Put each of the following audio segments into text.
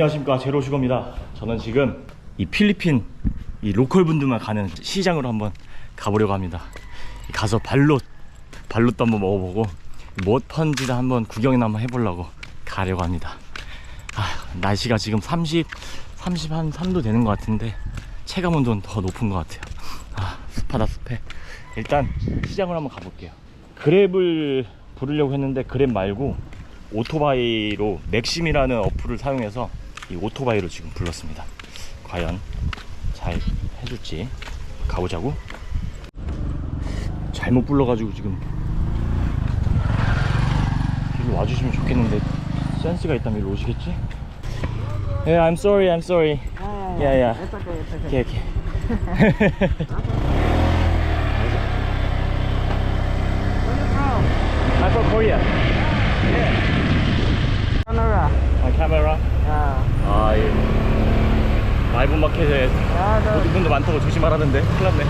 안녕하십니까. 제로슈거입니다. 저는 지금 이 필리핀 이 로컬 분들만 가는 시장으로 한번 가보려고 합니다. 가서 발로 발로도 한번 먹어보고 무엇 파는지도 한번 구경이나 한번 해보려고 가려고 합니다. 아, 날씨가 지금 30, 30 한 3도 되는 것 같은데 체감 온도는 더 높은 것 같아요. 아 습하다 습해. 일단 시장을 한번 가볼게요. 그랩을 부르려고 했는데 그랩 말고 오토바이로 맥심이라는 어플을 사용해서 이 오토바이로 지금 불렀습니다. 과연 잘 해줄지 가보자고. 잘못 불러가지고 지금 여기 와주시면 좋겠는데 센스가 있다면 여기 오시겠지? Yeah, I'm sorry, I'm sorry. Yeah, yeah. It's okay, it's okay. Okay, okay. Where you from? I'm from Korea. My camera. Yeah. 아, 이 라이브 마켓에 Yeah, the, 모든 분도 많다고 조심하라는데 큰일 났네.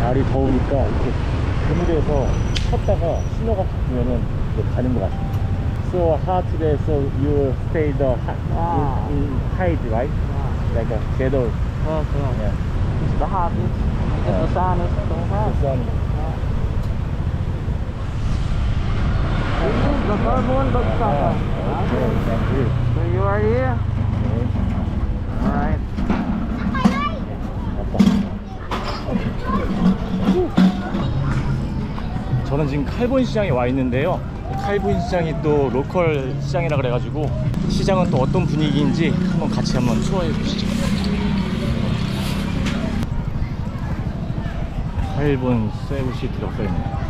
날이 더우니까 이렇게 그늘에서 섰다가 신호가 탁 주면은 이제 가는 것 같아. So hot today, so you stay the hot, Ah. in, in hide, right? Yeah. Like a shadow. Yes, yes. Yeah. It's the hot. It's, because Yeah. the sun is so hot. The sun. This is the carbon dioxide. Okay, thank you. So you are here? 네, Alright. 저는 지금 칼본 시장에 와 있는데요. 칼본 시장이 또 로컬 시장이라 그래가지고 시장은 또 어떤 분위기인지 한번 같이 한번 투어해 보시죠. 칼본 세부시티라고 써있네요.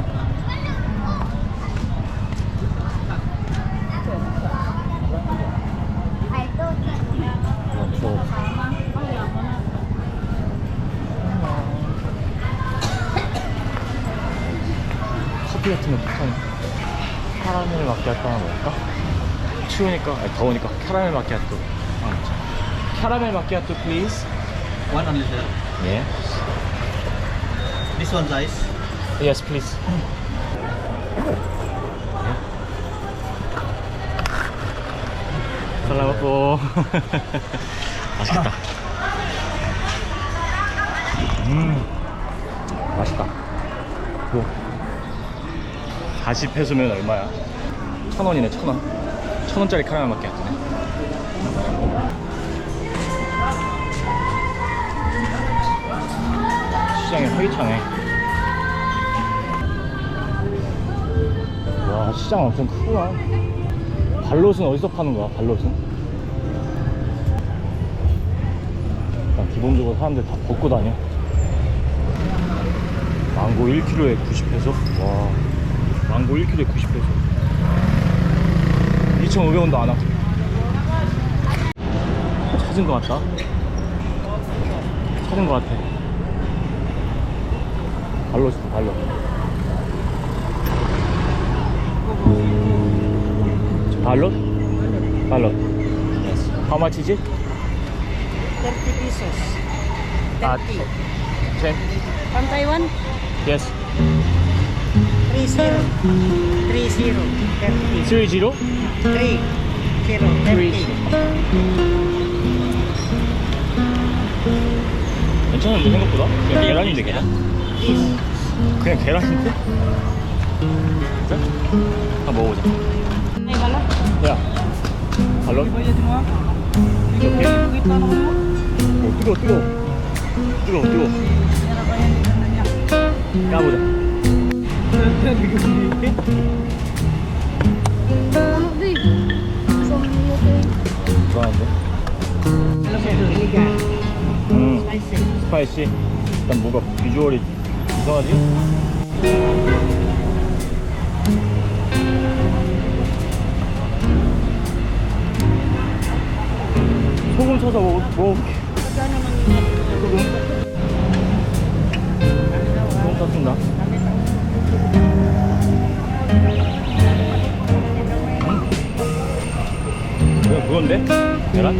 추우니까. 아니 더우니까 카라멜 마키아토. 먹자. 카라멜 마키아토 please. One only sir. 예. This one's ice. yes please. 살라마포 맛있겠다. 음. 맛있다. 뭐 40 페소면 얼마야? 천 원이네 천 원 천원짜리 카라멜 마키아토네. 시장에 활기차네. 와 시장 엄청 크구나. 발롯은 어디서 파는 거야 발롯은? 기본적으로 사람들 다 벗고 다녀. 망고 1kg에 90페소? 와. 망고 1kg에 90페소 2,500원도 안 하고 찾은 거 같다 찾은 거 같아 발롯이다 발롯 발롯? 발롯 Yes How much is it? 30 pesos. 아, 30. 10 From Taiwan? Yes 30. 30. 30. 3 0? 3. 0. 30. 괜찮은데 생각보다? 그냥 계란인데 계란? This. 그냥 계란인데? 진짜? 한번 먹어보자 Ay, wala. 야 발롯? Bayad mo ah. 이렇게? Wait lang ako mo. 오 뜨거워 뜨거워 뜨거워 뜨거워 Meron pa yan. Ano niya? 까보자 iligan. 음. 스파이시 일단 뭐가 비주얼이 이상하지? 소금 쳐서 먹, 먹어볼게 소금 소금 떴습니다 음? 이거 그건데? 음. 계란?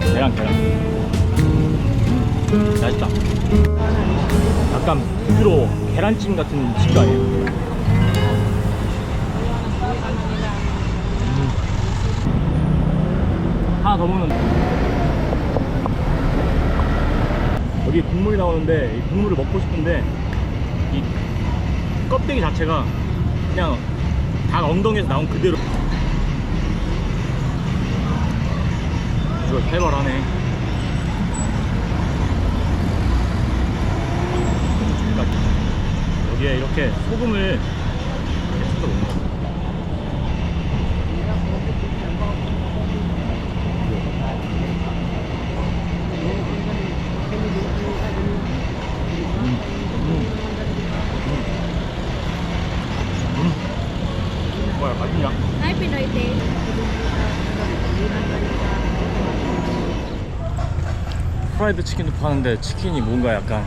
계란 계란. 맛있다. 약간 부드러워. 계란찜 같은 식감이에요? 하나 더 먹는 여기 국물이 나오는데 이 국물을 먹고 싶은데 이 껍데기 자체가 그냥 닭 엉덩이에서 나온 그대로. 이거 살벌하네. 그러니까 여기에 이렇게 소금을 이렇게 쳐서 넣는 거 뭐야 맛있냐? Ay, Pinoy din. 프라이드 치킨도 파는데 치킨이 뭔가 약간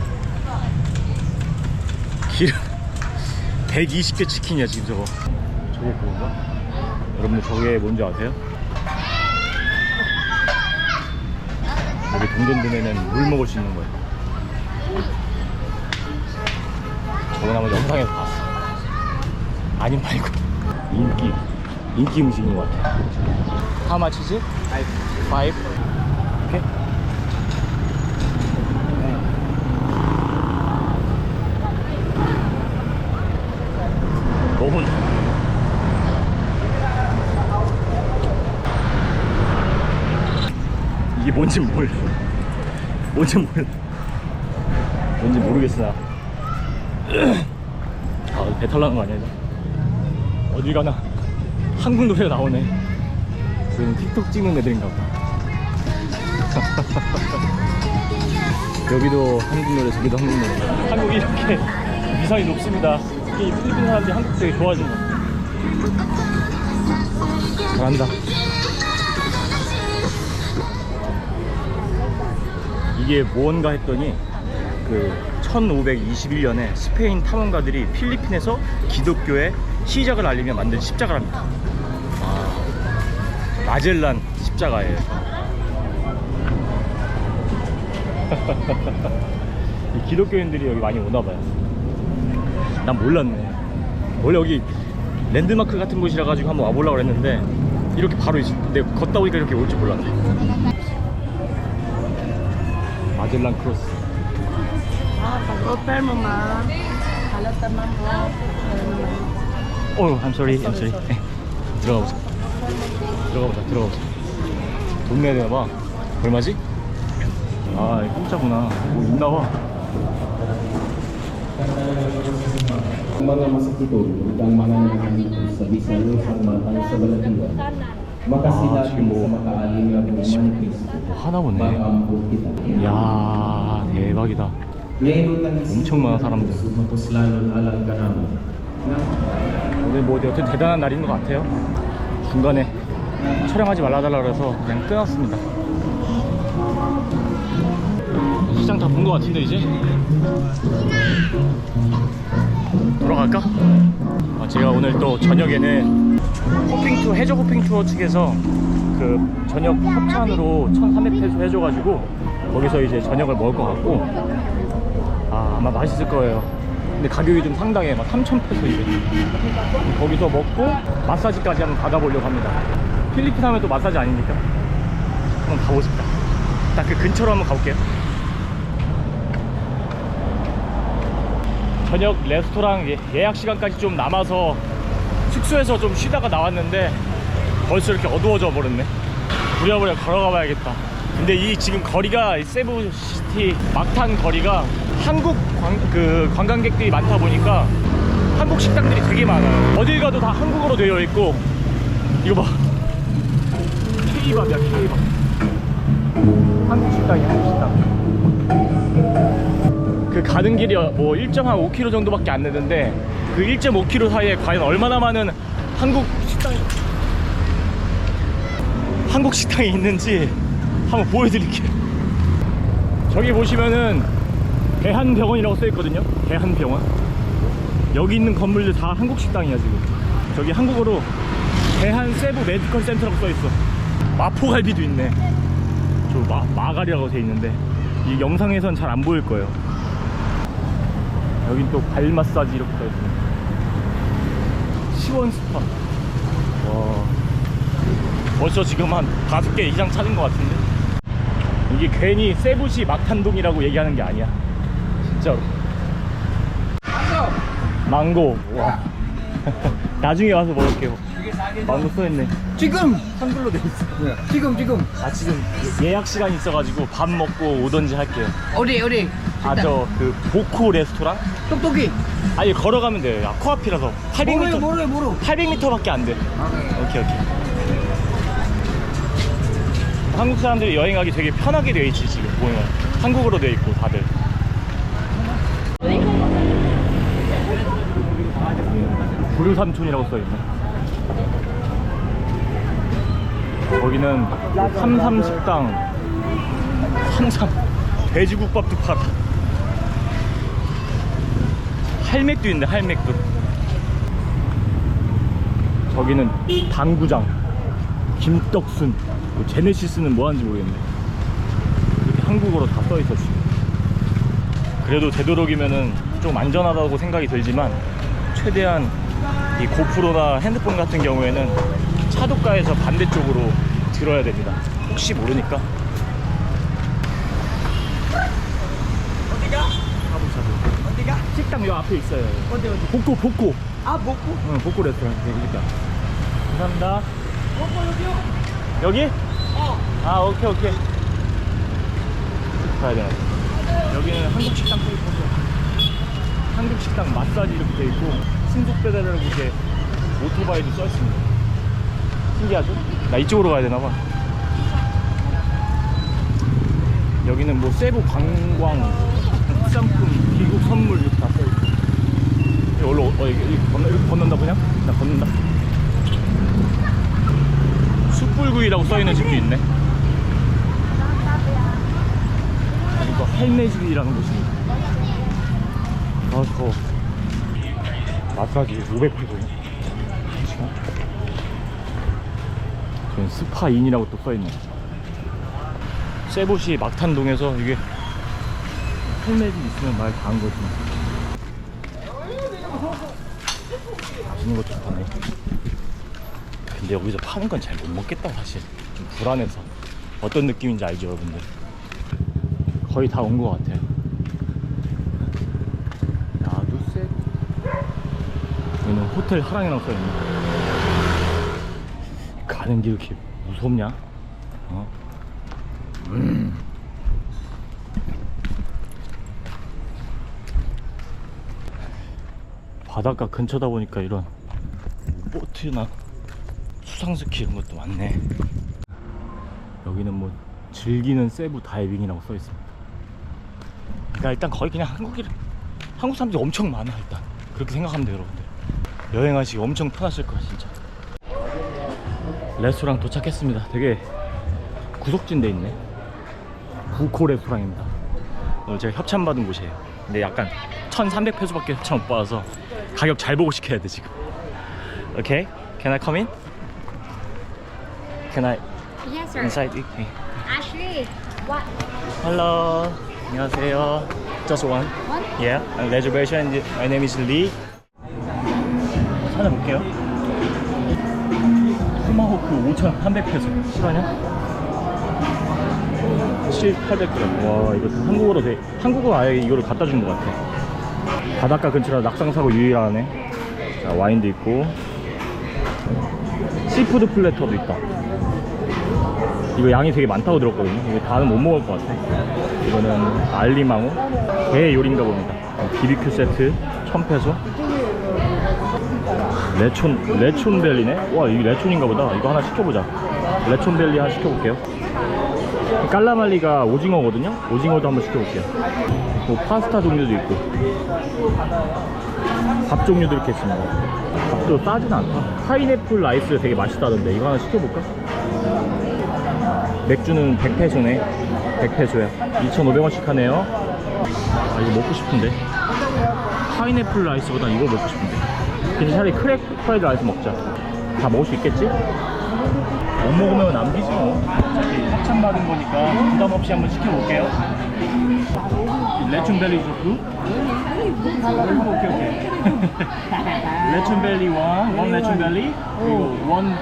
기름 120개 치킨이야 지금 저거. 저게 그건가? 여러분들 저게 뭔지 아세요? 여기 동전드에는 물 먹을 수 있는 거예요. 저건 아마 영상에서 봤어 아니 말고. 인기. 인기 음식인 것 같아 How much is it? Five. 오케이 너무 이게 뭔지 몰라. 뭔지 몰라. 뭔지 모르겠어 나. 아, 배탈 나는 거 아니야 이거? 어딜 가나. 한국 노래가 나오네. 지금 틱톡 찍는 애들인가 봐. 여기도 한국 노래 저기도 한국 노래. 한국이 이렇게 위상이 높습니다. 특히 필리핀 사람들이 한국 되게 것 같아요 잘한다 이게 뭔가 했더니 그 1521년에 스페인 탐험가들이 필리핀에서 기독교의 시작을 알리며 만든 십자가랍니다 아, 마젤란 십자가예요 이 기독교인들이 여기 많이 오나 봐요. 난 몰랐네. 원래 여기 랜드마크 같은 곳이라 가지고 한번 와보려고 그랬는데 이렇게 바로. 근데 걷다 보니까 이렇게 올 줄 몰랐네. 마젤란 크로스. Ah. Oh. 어, I'm sorry, I'm sorry. 들어가 보자. 들어가 보자, 들어가 보자. 돈 내야 되나 봐. 얼마지? 아, 이거 공짜구나. 뭐 있나 봐. Ang mga masakitog ug ang mga nanganganikos sa bisalo sang matang sa balatiwan. Makasilagi Ah, sige mo. sa makaalim buman ni Kristo. 뭐 하나 보네. 야 대박이다. 엄청 많은 사람들. 오늘 뭐 여튼 대단한 날인 것 같아요. 중간에 촬영하지 말라달라 그래서 그냥 끊었습니다. 시장 다 본 것 같은데 이제 돌아갈까? 아, 제가 오늘 또 저녁에는 호핑 투어 해적 호핑 투어 측에서 그 저녁 협찬으로 1,300페소 해줘가지고 거기서 이제 저녁을 먹을 것 같고 아 아마 맛있을 거예요. 근데 가격이 좀 상당해. 막 3,000페소 이래. 거기서 먹고 마사지까지 한번 받아보려고 합니다. 필리핀 하면 또 마사지 아닙니까? 한번 싶다. 딱 그 근처로 한번 가볼게요. 저녁 레스토랑 예- 예약 시간까지 좀 남아서 숙소에서 좀 쉬다가 나왔는데 벌써 이렇게 어두워져 버렸네. 부랴부랴 걸어가 봐야겠다. 근데 이 지금 거리가 이 세부시티 막탄 거리가 한국 관, 그 관광객들이 많다 보니까 한국 식당들이 되게 많아요. 어딜 가도 다 한국어로 되어 있고 이거 봐. K밥이야 K밥. 한국 식당이야 한국 식당. 그 가는 길이 뭐 1.5km 정도밖에 안 되는데 그 1.5km 사이에 과연 얼마나 많은 한국 식당이 한국 식당이 있는지 한번 보여드릴게요. 저기 보시면은 대한병원이라고 써 있거든요. 대한병원. 여기 있는 건물들 다 한국 식당이야 지금. 저기 한국어로 대한 세부 메디컬 센터라고 써 있어. 마포갈비도 있네. 그 마, 마갈이라고 돼 있는데 이 영상에선 잘 안 보일 거예요. 여긴 또 발 마사지 이렇게 돼 있습니다. 시원 스파. 와. 벌써 지금 한 다섯 개 이상 찾은 것 같은데. 이게 괜히 세부시 막탄동이라고 얘기하는 게 아니야. 진짜로. 망고. 와. 나중에 와서 먹을게요. 망고 써있네. 지금 한글로 돼 있어. 지금 지금 아 지금 예약 시간 있어가지고 밥 먹고 오던지 할게요. 어디 어디 아저그 보코 레스토랑? 똑똑이 아니 걸어가면 돼요. 야, 코앞이라서 800m. 모르 모르 800m밖에 안 돼. 오케이 오케이. 한국 사람들이 여행하기 되게 편하게 되어 있지 지금 보면 한국어로 되어 있고 다들. 구류 삼촌이라고 써 있네. 거기는 삼삼 식당. 삼삼. 돼지국밥도 팔아. 할맥도 있네 할맥도. 저기는 당구장. 김떡순. 뭐 제네시스는 뭐 하는지 모르겠네. 이렇게 한국어로 다 써있어 지금. 그래도 되도록이면은 좀 안전하다고 생각이 들지만 최대한 이 고프로나 핸드폰 같은 경우에는 차도가에서 반대쪽으로 들어야 됩니다 혹시 모르니까 어디가? 샤브샤브 어디가? 식당 요 앞에 있어요 어디 어디 복고 복고 아 먹고 응, 복고 레스토랑 여기니까. 감사합니다. 여기? 어. 아, 오케이, 오케이. 가야 되나? 여기는 한국 식당 써 있어서 한국 식당 마사지 이렇게 돼 있고 신속 배달이라고 이렇게 오토바이도 써 있습니다. 신기하죠? 나 이쪽으로 가야 되나 봐. 여기는 뭐 세부 관광 특산품 귀국 선물 이렇게 다 써 있고. 여기 올라, 어, 여기, 건너, 이렇게 건넌다 그냥? 나 건넌다. 숯불구이라고 써있는 집도 있네. 이거 할매집이라는 곳입니다. 아, 더워. 마사지 500페소네. 저는 스파인이라고 또 써있네. 세부시 막탄동에서 이게 할매집 있으면 말 다한 거지. 맛있는 것도 파네. 근데 여기서 파는 건 잘 못 먹겠다 사실. 좀 불안해서. 어떤 느낌인지 알죠 여러분들? 거의 다 온 것 같아요. 야두세. 여기는 호텔 하랑이라고 써있네. 가는 길 이렇게 무섭냐? 어? 음. 바닷가 근처다 보니까 이런 보트나 수상스키 이런 것도 많네. 여기는 뭐 즐기는 세부 다이빙이라고 써 있습니다. 그러니까 일단 거의 그냥 한국이 한국 사람들이 엄청 많아 일단 그렇게 생각하면 돼요 여러분들. 여행하시기 엄청 편하실 거야 진짜. 레스토랑 도착했습니다. 되게 구석진 데 있네. 부코 레스토랑입니다. 오늘 제가 협찬받은 곳이에요. 근데 약간 1,300페소 밖에 협찬 못 받아서 가격 잘 보고 시켜야 돼 지금. Okay, can I come in? Can I Yes, sir. inside? Okay. Ashley, what? Hello. 안녕하세요. Just one. One? Yeah. uh, Reservation. My name is Lee. 찾아볼게요. 토마호크 5,300페소. 실화냐? 7, 800g. 와, 이거 한국어로 돼. 한국어 아예 이거를 갖다 준 것 같아. 바닷가 근처라 낙상사고 유일하네. 자, 와인도 있고. 시푸드 플래터도 있다. 이거 양이 되게 많다고 들었거든요. 이거 다는 못 먹을 것 같아. 이거는 알리망어 게 요리인가 봅니다. BBQ 세트 1000페소. 레촌 레촌벨리네. 와, 이게 레촌인가 보다. 이거 하나 시켜보자. 레촌벨리 하나 시켜볼게요. 깔라말리가 오징어거든요. 오징어도 한번 시켜볼게요. 뭐 파스타 종류도 있고 밥 종류도 이렇게 있습니다. 밥도 싸진 않다. 파인애플 라이스 되게 맛있다던데 이거 하나 시켜볼까? 맥주는 100페소네 100페소야 2,500원씩 하네요 아 이거 먹고 싶은데 파인애플 라이스보다 이거 먹고 싶은데 그냥 차라리 크랙 프라이드 라이스 먹자 다 먹을 수 있겠지? 못 먹으면 남기지 뭐. 어차피 협찬 받은 거니까 부담 없이 한번 시켜볼게요. 레춘벨리 소프? 오케이 오케이. 레춘벨리 원, 원 레춘벨리 그리고 원.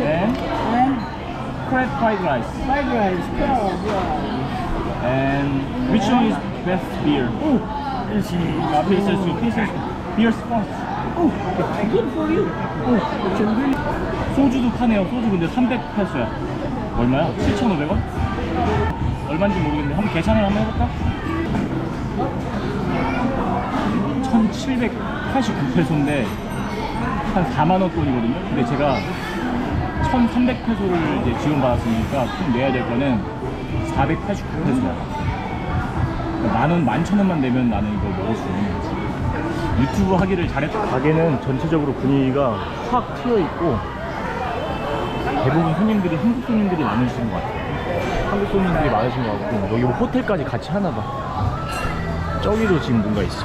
And crab fried rice. Fried rice. Crab, yeah. And which one is best beer? Oh, 앞에 있을 수 pieces. Beer first. oh, good for you. Oh, really 소주도 파네요. 소주 근데 300페소야. 얼마야? 7,500원? 얼마인지 모르겠는데 한번 계산을 한번 해볼까? 1,789페소인데 한 4만 원 돈이거든요. 근데 제가 1,300페소를 이제 지원받았으니까 총 내야 될 거는 489페소야. 만원, 만천 원만 내면 나는 이거 먹을 수 있는 거지. 유튜브 하기를 잘했다. 가게는 전체적으로 분위기가 확 트여 있고 대부분 손님들이 한국 손님들이 많으신 것 같아요. 한국 손님들이 많으신 것 같고 여기 뭐 호텔까지 같이 하나 봐. 저기도 지금 뭔가 있어.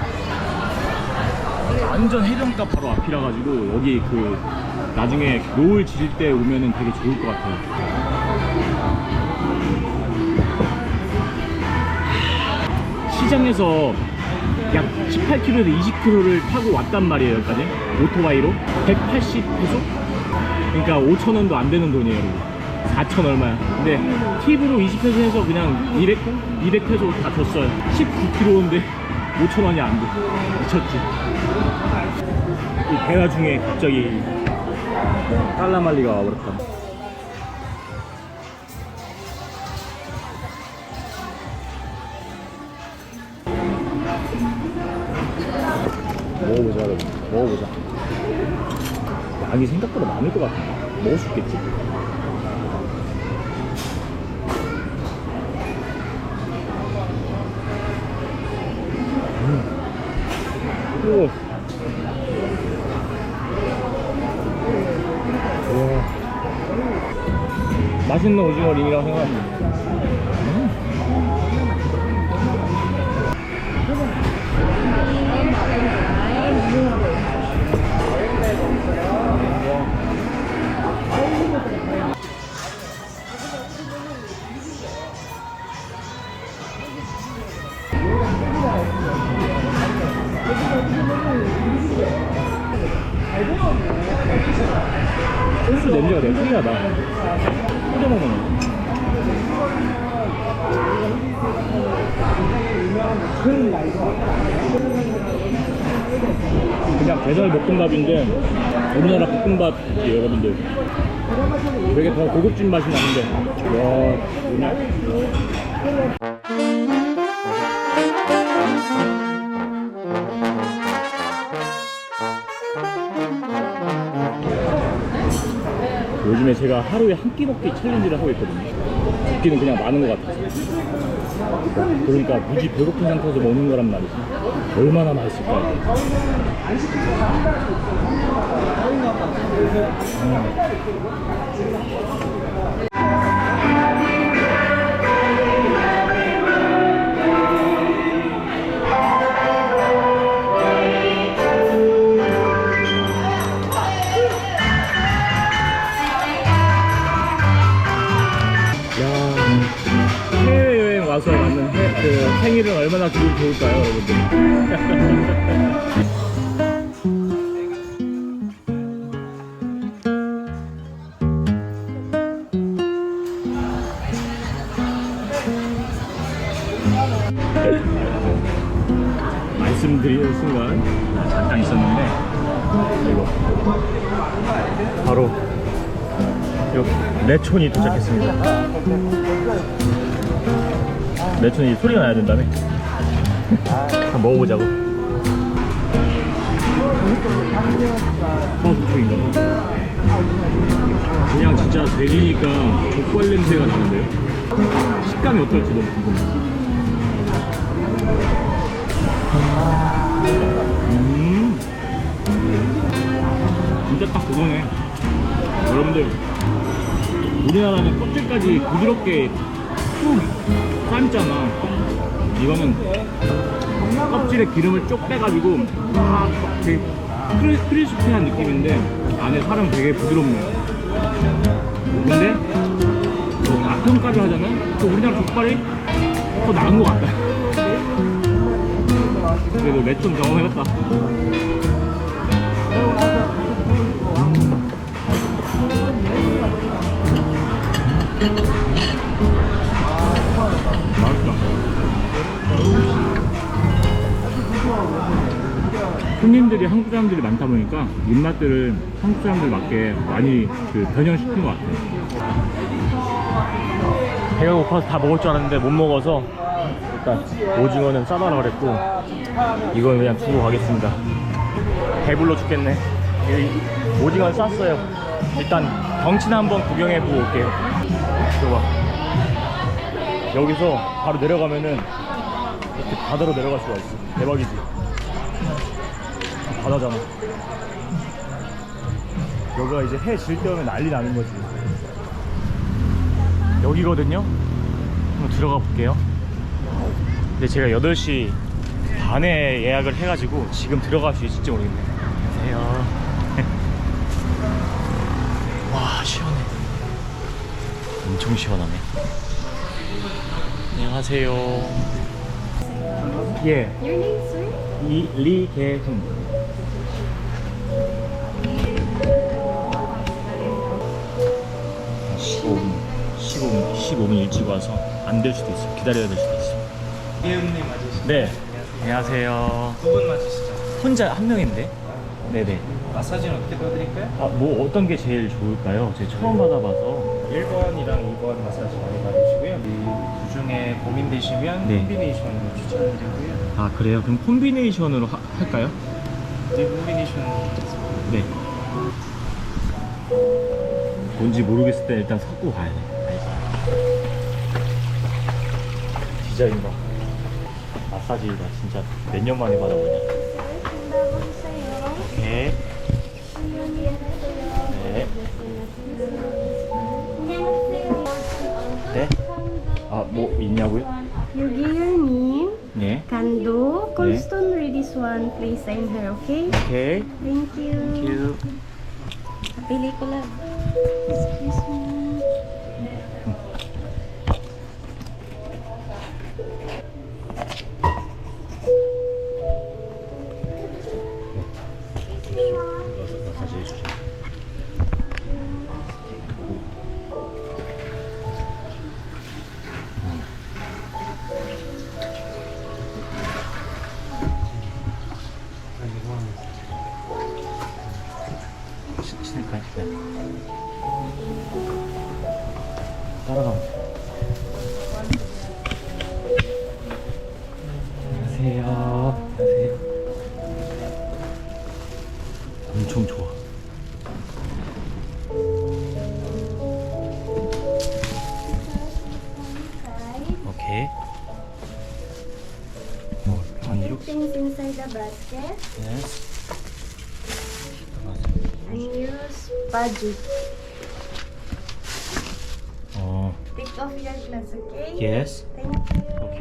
완전 해변가 바로 앞이라 가지고 여기 그 나중에 노을 지을 때 오면은 되게 좋을 것 같아요. 시장에서 약 18km에서 20km를 타고 왔단 말이에요 여기까지. 오토바이로? 180페소? 그러니까 5천원도 안 되는 돈이에요 여러분. 4천 얼마야. 근데 팁으로 20페소 해서 그냥 200, 200페소 다 줬어요. 19km인데 5천원이 안돼. 미쳤지. 이 대화 중에 갑자기 깔라말리가 와버렸다 먹어보자 여러분. 먹어보자. 양이 생각보다 많을 것 같은데. 먹을 수 있겠지? 음. 맛있는 오징어 링이라고 생각합니다 소스 냄새가 되게 특이하다. 끓여 거 그냥 배달 볶음밥인데 우리나라 볶음밥이 여러분들. 되게 더 고급진 맛이 나는데. 와 뭐냐 요즘에 제가 하루에 한 끼 먹기 챌린지를 하고 있거든요. 두 끼는 그냥 많은 것 같아서. 그러니까 무지 배고픈 상태에서 먹는 거란 말이지. 얼마나 맛있을까 이 와서 맞는 해, 그 생일은 얼마나 기분 좋을까요, 여러분들? 말씀드리는 순간 잠깐 있었는데 이거 바로 여기 레촌이 도착했습니다. 레촌이 소리가 나야 된다며? 한번 먹어보자고. 소스 쪽인가 봐. 그냥 진짜 돼지니까 족발 냄새가 나는데요? 식감이 어떨지 너무 궁금해. 음, 진짜 딱 그거네. 여러분들, 우리나라는 껍질까지 부드럽게 푹 삶잖아. 이거는 껍질에 기름을 쪽 빼가지고 막 되게 크리, 크리스피한 느낌인데 안에 살은 되게 부드럽네요. 근데 뭐 맛평가를 하자면 또 우리나라 족발이 더 나은 것 같다. 그래도 맛좀 경험해봤다. 손님들이 한국 사람들이 많다 보니까 입맛들을 한국 사람들 맞게 많이 그 변형시킨 것 같아요. 배가 고파서 다 먹을 줄 알았는데 못 먹어서 일단 오징어는 싸달라 그랬고 이건 그냥 두고 가겠습니다. 배불러 죽겠네. 이 오징어는 쌌어요. 일단 경치나 한번 구경해 보고 올게요. 이거 봐 여기서 바로 내려가면은 이렇게 바다로 내려갈 수가 있어. 대박이지 바다잖아 여기가 이제 해 질때 오면 난리 나는 거지 여기거든요. 한번 들어가 볼게요. 근데 제가 8시 반에 예약을 해가지고 지금 들어갈 수 있을지 모르겠네. 안녕하세요. 와, 시원해. 엄청 시원하네. 안녕하세요. 예, Your name, sir? 이, 리계훈. 15분, 15분 일찍 와서 안 될 수도 있어. 기다려야 될 수도 있어. 이은님 맞으시죠? 네. 안녕하세요. 두 분 맞으시죠? 혼자 한 명인데? 네네. 마사지는 어떻게 도와드릴까요? 아, 뭐 어떤 게 제일 좋을까요? 제가 처음 받아봐서. 1번이랑 2번 마사지 많이 받으시고요. 이두 중에 고민되시면 네. 콤비네이션으로 추천드리고요. 아, 그래요? 그럼 콤비네이션으로 하- 할까요? 네, 콤비네이션 네. 뭔지 모르겠을 때 일단 섞고 가야 돼. 디자인 봐. 마사지 나 진짜 몇 년 만에 받아보냐. 오케이. 네. 네. 아, 뭐 있냐고요? You give your name, 네. Kando, 네. Colston, read this one, please sign her, okay? 오케이. Thank you. 큐. Pelikula. Excuse me.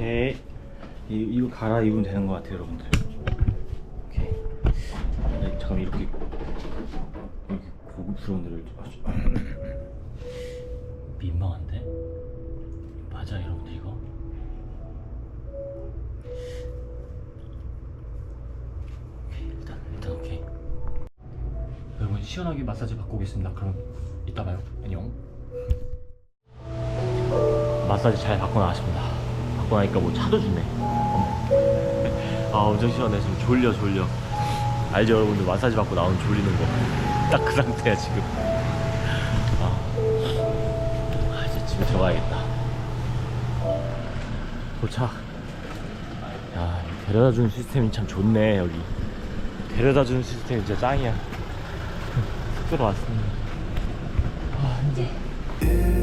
오케이. 이, 이거 갈아입으면 되는 것 같아요, 여러분들. 오케이. 네, 잠깐 이렇게 이렇게 고급스러운 데를 좀- 민망한데? 맞아, 여러분들 이거? 오케이, 일단 일단 오케이. 여러분 시원하게 마사지 받고 오겠습니다. 그럼 이따 봐요. 안녕. 마사지 잘 받고 나왔습니다. 받고 나니까 뭐 차도 주네. 아 엄청 시원해. 지금 졸려 졸려. 알죠 여러분들 마사지 받고 나오면 졸리는 거. 딱 그 상태야 지금. 아, 아 이제 집에 들어가야겠다. 도착. 야 데려다 주는 시스템이 참 좋네 여기. 데려다 주는 시스템이 진짜 짱이야. 숙소로 왔습니다. 아 힘들어.